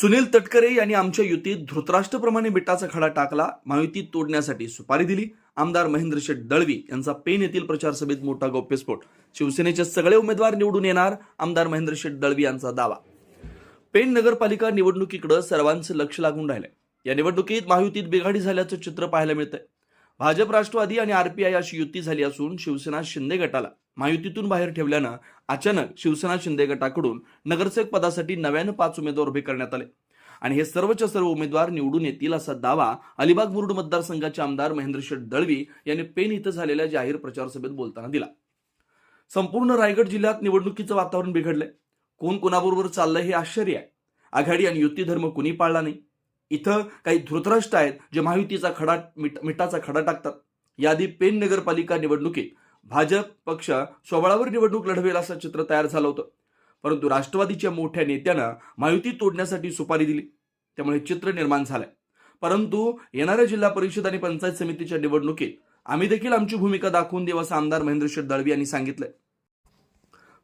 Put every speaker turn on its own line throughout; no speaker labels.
सुनील तटकरे यांनी आमच्या युतीत धृतराष्ट्रप्रमाणे बिटाचा खडा टाकला महायुती तोडण्यासाठी सुपारी दिली. आमदार महेंद्र शेठ दळवी यांचा पेन येथील प्रचार सभेत मोठा गौप्यस्फोट. शिवसेनेचे सगळे उमेदवार निवडून येणार आमदार महेंद्र शेठ दळवी यांचा दावा. पेण नगरपालिका निवडणुकीकडे सर्वांचं लक्ष लागून राहिलंय. या निवडणुकीत महायुतीत बिघाडी झाल्याचं चित्र पाहायला मिळतंय. भाजप राष्ट्रवादी आणि आरपीआय अशी युती झाली असून शिवसेना शिंदे गटाला. महायुतीतून बाहेर ठेवल्यानं अचानक शिवसेना शिंदे गटाकडून नगरसेवक पदासाठी नव्यानं पाच उमेदवार उभे करण्यात आले. आणि हे सर्वच्या सर्व उमेदवार निवडून येतील असा दावा अलिबाग मुरुड मतदारसंघाचे आमदार महेंद्र शेठ दळवी यांनी पेन इथं झालेल्या जाहीर प्रचार सभेत बोलताना दिला. संपूर्ण रायगड जिल्ह्यात निवडणुकीचं वातावरण बिघडलंय. कोण कोणाबरोबर चाललंय हे आश्चर्य आहे. आघाडी आणि युती धर्म कुणी पाळला नाही? इथं काही धृतराष्ट्र आहेत जे महायुतीचा खडा मिठ मिठाचा खडा टाकतात. याआधी पेन नगरपालिका निवडणुकीत भाजप पक्ष स्वबळावर निवडणूक लढवेल असं चित्र तयार झालं होतं. परंतु राष्ट्रवादीच्या मोठ्या नेत्यानं महायुती तोडण्यासाठी सुपारी दिली. त्यामुळे चित्र निर्माण झालंय. परंतु येणाऱ्या जिल्हा परिषद आणि पंचायत समितीच्या निवडणुकीत आम्ही देखील आमची भूमिका दाखवून देऊ असं आमदार महेंद्र शेठ दळवी यांनी सांगितलंय.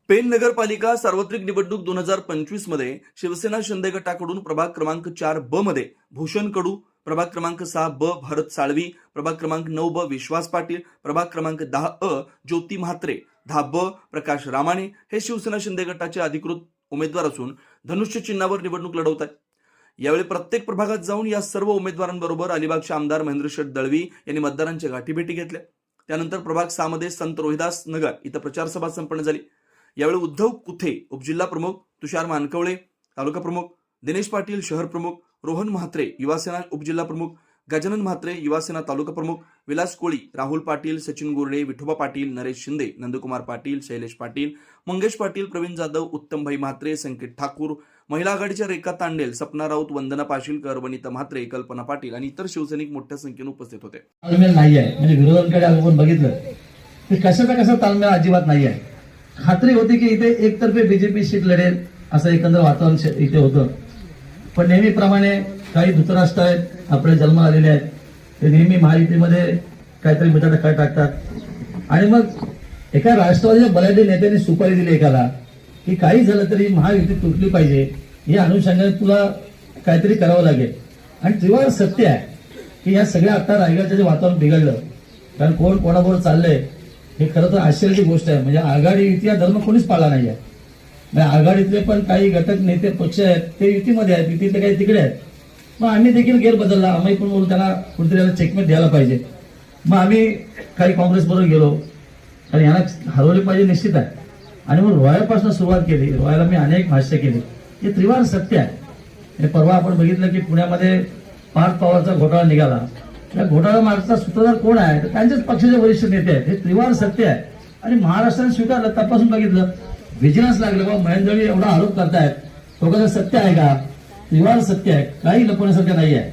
पेन नगरपालिका सार्वत्रिक निवडणूक दोन हजार पंचवीसमध्ये शिवसेना शिंदे गटाकडून प्रभाग क्रमांक चार ब मध्ये भूषण कडू प्रभाग क्रमांक सहा ब भरत साळवी प्रभाग क्रमांक नऊ ब विश्वास पाटील प्रभाग क्रमांक दहा अ ज्योती म्हात्रे दहा ब प्रकाश रामाणे हे शिवसेना शिंदे गटाचे अधिकृत उमेदवार असून धनुष्य चिन्हावर निवडणूक लढवत आहेत. यावेळी प्रत्येक प्रभागात जाऊन या सर्व उमेदवारांबरोबर अलिबागचे आमदार महेंद्र शेठ दळवी यांनी मतदारांच्या गाठीभेटी घेतल्या. त्यानंतर प्रभाग सहा मध्ये संत रोहिदास नगर इथं प्रचारसभा संपन्न झाली. यावेळी उद्धव कुथे? उपजिल्हा प्रमुख तुषार मानकवळे तालुका प्रमुख दिनेश पाटील शहर प्रमुख रोहन म्हात्रे युवासेना उपजिल्हा प्रमुख गजानन म्हात्रे युवासेना तालुका प्रमुख विलास कोळी राहुल पाटील सचिन गोरडे विठोबा पाटील नरेश शिंदे नंदकुमार पाटील शैलेश पाटील मंगेश पाटील प्रवीण जाधव उत्तमभाई म्हात्रे संकेत ठाकूर महिला आघाडीच्या रेखा तांडेल सपना राऊत वंदना पाशीलकर वनिता म्हात्रे कल्पना पाटील आणि इतर शिवसैनिक मोठ्या संख्येने उपस्थित होते.
ताळमेळ नाही आहे म्हणजे विरोधांकडे बघितलं कशाचा कसा ताळमेळ अजिबात नाही आहे खात्री होती की इथे एकतर्फे बीजेपी सीट लढेल असं एकंदर वातावरण इथे होतं. पण नेहमीप्रमाणे काही धृतराष्ट्र आहेत आपले जन्म आलेले आहेत ते नेहमी महायुतीमध्ये काहीतरी मिठाचा काय टाकतात. आणि मग एका राष्ट्रवादीच्या बऱ्याच नेत्याने सुपारी दिली एकाला की काही झालं तरी महायुती तुटली पाहिजे या अनुषंगाने तुला काहीतरी करावं लागेल. आणि तेव्हा सत्य आहे की या सगळ्या आता रायगडचं जे वातावरण बिघडलं कारण कोण कोणाबरोबर चाललंय हे खरं तर आश्चर्याची गोष्ट आहे. म्हणजे आघाडी युती हा धर्म कोणीच पाळला नाही आहे म्हणजे आघाडीतले पण काही घटक नेते पक्ष आहेत ते युतीमध्ये आहेत युतीतले काही तिकडे आहेत. मग आम्ही देखील गेर बदलला. आम्ही पण म्हणून त्यांना कुठेतरी याला चेकमेट द्यायला पाहिजे. मग आम्ही काही काँग्रेस बरोबर गेलो. कारण यांना हरवले पाहिजे निश्चित आहे. आणि मग रोयापासून सुरुवात केली. रोयाला मी अनेक भाष्य केली. हे त्रिवार सत्य आहे. हे परवा आपण बघितलं की पुण्यामध्ये पाच पवारचा घोटाळा निघाला. त्या घोटाळा मार्गचा सूत्रधार कोण आहे? तर त्यांच्याच पक्षाचे वरिष्ठ नेते आहेत. हे त्रिवार सत्य आहे. आणि महाराष्ट्राने स्वीकारलं तपासून बघितलं व्हिजिलन्स लागलं बाबा महेंद्रजी एवढा आरोप करतायत. तो कसं सत्य आहे का? त्रिवार सत्य आहे. काही लपवण्यासारखं नाही आहे.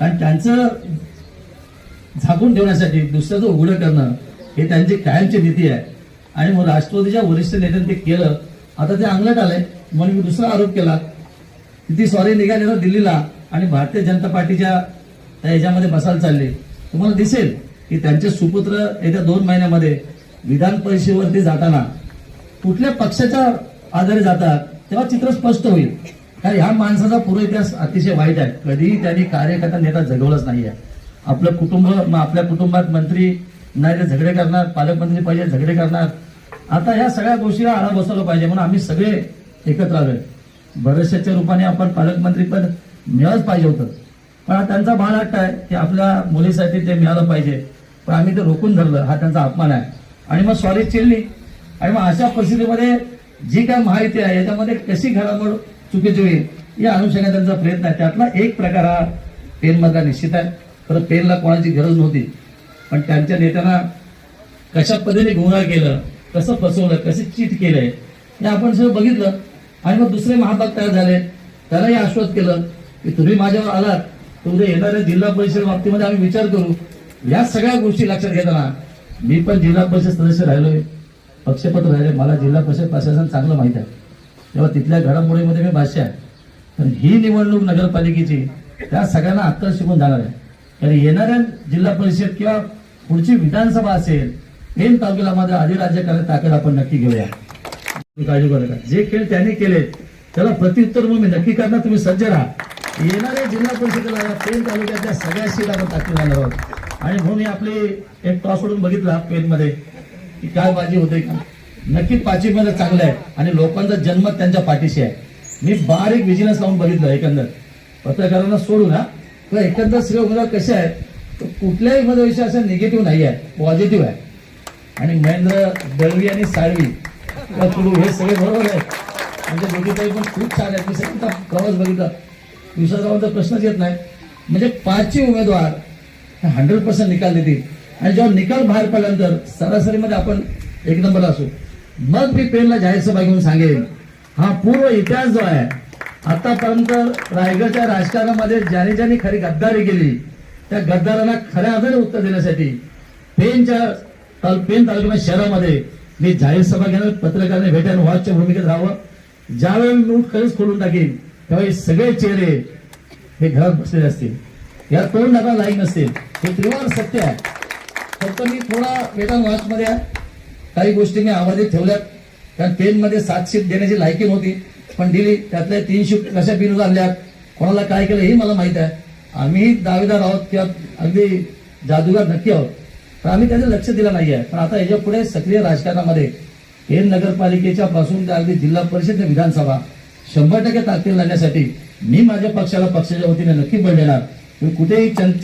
कारण त्यांचं झाकून ठेवण्यासाठी दुसऱ्याचं उघडं करणं हे त्यांची कायमची नीती आहे. आणि मग राष्ट्रवादीच्या वरिष्ठ नेत्यांनी ते केलं. आता ते अंगलट आलंय. म्हणून मी दुसरा आरोप केला. ती सॉरी निघाली ना दिल्लीला आणि भारतीय जनता पार्टीच्या त्या याच्यामध्ये बसायला चालले. तुम्हाला दिसेल की त्यांचे सुपुत्र येत्या दोन महिन्यामध्ये विधान परिषदेवरती जाताना कुठल्या पक्षाच्या आधारे जातात तेव्हा चित्र स्पष्ट होईल. कारण ह्या माणसाचा पूर्व इतिहास अतिशय वाईट आहे. कधीही त्यांनी कार्यकर्ता नेता जगवलंच नाही आहे आपलं कुटुंब मग आपल्या कुटुंबात मंत्री नाही ते झगडे करणार पालकमंत्री पाहिजे झगडे करणार. आता ह्या सगळ्या गोष्टीला आळा बसवलं पाहिजे म्हणून आम्ही सगळे एकत्र आलोय. बरेचशाच्या रूपाने आपण पालकमंत्री पण मिळालंच पाहिजे होतं. पण हा त्यांचा बाळ हट्ट आहे की आपल्या मुलीसाठी ते मिळालं पाहिजे. पण आम्ही ते रोखून धरलं. हा त्यांचा अपमान आहे. आणि मग सॉरी चिडली. आणि मग अशा परिस्थितीमध्ये जी काय माहिती आहे याच्यामध्ये कशी घडामोड चुकीची होईल या अनुषंगाने त्यांचा प्रयत्न आहे. त्यातला एक प्रकार हा पेनमधला निश्चित आहे. खरं पेनला कोणाची गरज नव्हती. पण त्यांच्या नेत्यांना कशा पद्धतीने गुन्हा केलं कसं फसवलं कसं चीट केलंय हे आपण सगळं बघितलं. आणि मग दुसरे महाभाग तयार झाले. त्यालाही आश्वस्त केलं की तुम्ही माझ्यावर आलात. तुमच्या येणाऱ्या जिल्हा परिषद बाबतीमध्ये आम्ही विचार करू. या सगळ्या गोष्टी लक्षात घेताना मी पण जिल्हा परिषद सदस्य राहिलोय. पक्षपत्र राहिले. मला जिल्हा परिषद प्रशासन चांगलं माहीत आहे. तेव्हा तिथल्या घडामोडीमध्ये मी भाष्य आहे. तर ही निवडणूक नगरपालिकेची त्या सगळ्यांना आत्ता शिकून जाणार आहे. कारण येणाऱ्या जिल्हा परिषद किंवा पुढची विधानसभा असेल पेन तालुक्याला अधिराज्य करण्याची ताकद आपण नक्की घेऊया. काळजी करू नका. जे खेळ त्यांनी केले त्याला प्रत्युत्तर म्हणून मी नक्की करणार. तुम्ही सज्ज राहा. येणाऱ्या जिल्हा परिषदेला या पेन तालुक्यातल्या सगळ्या सीट आपण टाकून जाणार आहोत आणि म्हणून आपली एक टॉस उडून बघितला पेनमध्ये की काय बाजी होते का? नक्की पाचवीमध्ये चांगलं आहे आणि लोकांचा जन्म त्यांच्या पाठीशी आहे. मी बारीक विजिलन्स लावून बघितलं एकंदर. पत्रकारांना सोडू ना तर एकंदर सगळे उमेदवार कसे आहेत? तर कुठल्याही मध्ये विषय असं निगेटिव्ह नाही आहे. पॉझिटिव्ह आहे. आणि महेंद्र दळवी आणि साळवी हे सगळे बरोबर आहेत. म्हणजे दोघीताई पण खूप छान आहेत. मी सगळ्यांचा प्रवास बघितला. विश्वासरावांचा प्रश्नच येत नाही. म्हणजे पाचही उमेदवार हंड्रेड पर्सेंट निकाल देतील. आणि जेव्हा निकाल बाहेर पडल्यानंतर सरासरीमध्ये आपण एक नंबर असू. मग मी पेनला जाहीर सभा घेऊन सांगेन. हा पूर्व इतिहास जो आहे आतापर्यंत रायगडच्या राजकारणामध्ये ज्याने ज्याने खरी गद्दारी केली त्या गद्दारांना खऱ्या अर्थाने उत्तर देण्यासाठी पेनच्या ताल- पेन तालुक्या शहरामध्ये मी जाहीर सभा घेणार पत्रकारांनी भेटायला वॉचच्या भूमिकेत राहावं. ज्यावेळी मी उठ खरंच खोलून टाकेन तेव्हा हे सगळे चेहरे हे घरात बसलेले असतील. या तोंड नका लाईक नसतील. हे त्रिवार सत्य आहे. फक्त मी थोडा वेतन वाचमध्ये आहे. काही गोष्टी मी आवाजीत ठेवल्यात. कारण पेनमध्ये सात शीट देण्याची लायकी नव्हती. पण दिली. त्यातल्या तीन शीट कशा बिनू आणल्यात? कोणाला काय केलं हे मला माहीत आहे. आम्ही दावेदार आहोत किंवा अगदी जादूगार नक्की आहोत. पण आम्ही त्याचं लक्ष दिलं नाही आहे पण आता याच्यापुढे सक्रिय राजकारणामध्ये पेन नगरपालिकेच्या पासून ते अगदी जिल्हा परिषद विधानसभा शंभर टक्के ताकदीला लागण्यासाठी मी माझ्या पक्षाला पक्षाच्या वतीने नक्की बळ देणार. तुम्ही कुठेही चंद